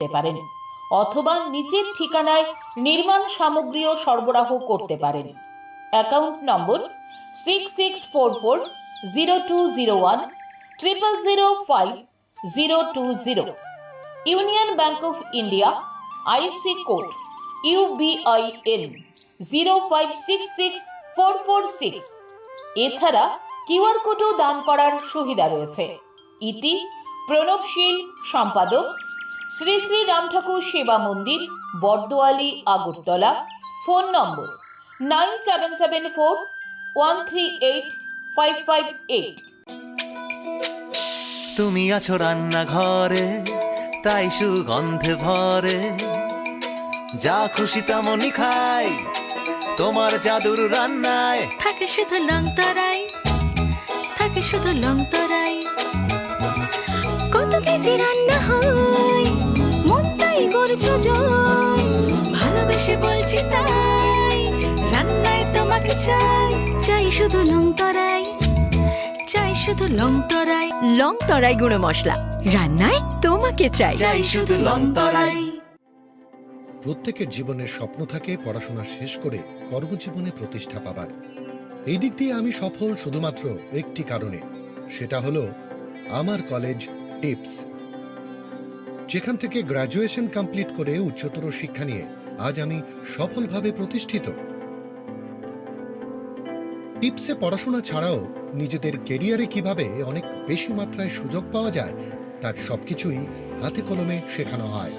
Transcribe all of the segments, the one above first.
করতে পারেন অথবা নিচের ঠিকানায় নির্মাণ সামগ্রীও সরবরাহ করতে পারেন। Account number six six four four zero two zero one triple zero five zero two zero Union Bank of India IFC code UBIN zero five six six four four six এছাড়া কিউআর কোডও দান করার সুবিধা রয়েছে। ইটি প্রণবশীল সম্পাদক Shri Shri Ram Thakur Seva Mandir Bardowali Agartala. Phone number nine seven seven four one three eight five five eight. তুমি আছো রান্নাঘরে তাই সুগন্ধে ভরে। যা খুশি তেমনই খাই তোমার জাদুর রান্নায়। থাকে শুধু লং তরাই থাকে শুধু লং তরাই। কত কেজি রান্না হয়? বলছি তাই রান্নায় তোমাকে চাই চাই শুধু লং তরাই চাই শুধু লং তরাই। লং তরাই গুঁড়ো মশলা রান্নায় তোমাকে চাই। চাই শুধু লং তরাই। প্রত্যেকের জীবনের স্বপ্ন থাকে পড়াশোনা শেষ করে কর্মজীবনে প্রতিষ্ঠা পাবার। এই দিক দিয়ে আমি সফল শুধুমাত্র একটি কারণে সেটা হলো আমার কলেজ টিপস। যেখান থেকে গ্র্যাজুয়েশন কমপ্লিট করে উচ্চতর শিক্ষা নিয়ে আজ আমি সফলভাবে প্রতিষ্ঠিত। টিপসে পড়াশোনা ছাড়াও নিজেদের কেরিয়ারে কীভাবে অনেক বেশি মাত্রায় সুযোগ পাওয়া যায়, তার সবকিছুই হাতে কলমে শেখানো হয়।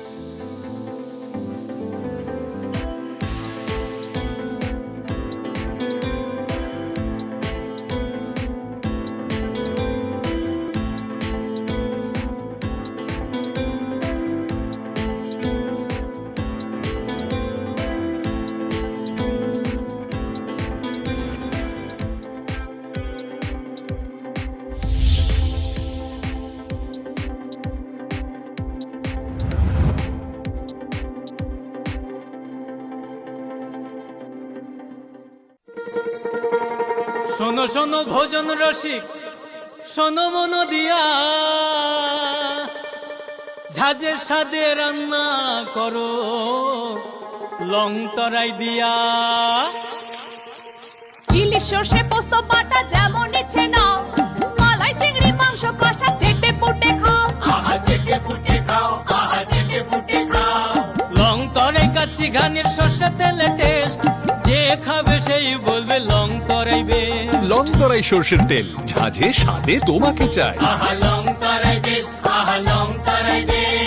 শোনো শোনো ভোজন রসিক শোনো মন দিয়া। ঝাঁঝের সাদে রান্না করো লং তরাই দিয়া। ইলিশ সর্ষে পোস্ত বাটা যেমন ইচ্ছে নাও। মালাই চিংড়ি মাংস কষা চেটে পুটে খাও। আহা চেটে পুটে খাও আহা চেটে পুটে খাও। লং তরাই কাচ্চি ঘানির সর্ষে তেলে টেস্ট যে খাবে তরাই সর্ষের তেল। ঝাঁঝে স্বাদে তোমাকে চাই। আহা লং তরাই বেশ আহা লং তরাই বেশ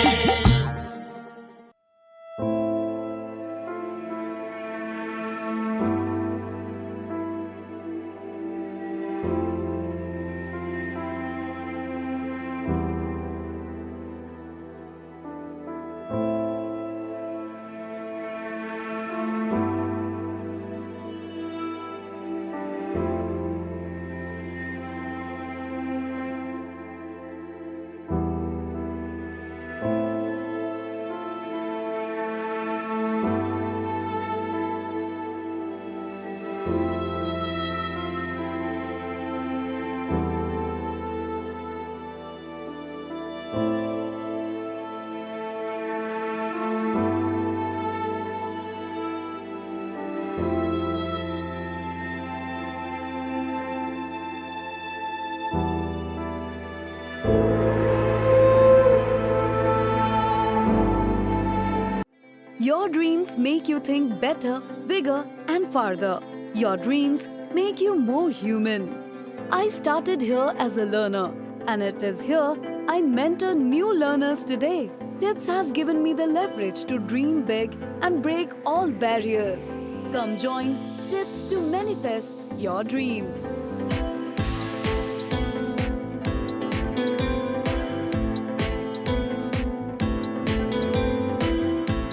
Your dreams make you think better, bigger, and farther. Your dreams make you more human. I started here as a learner, and it is here I mentor new learners today. Tips has given me the leverage to dream big and break all barriers. Come join Tips to manifest your dreams.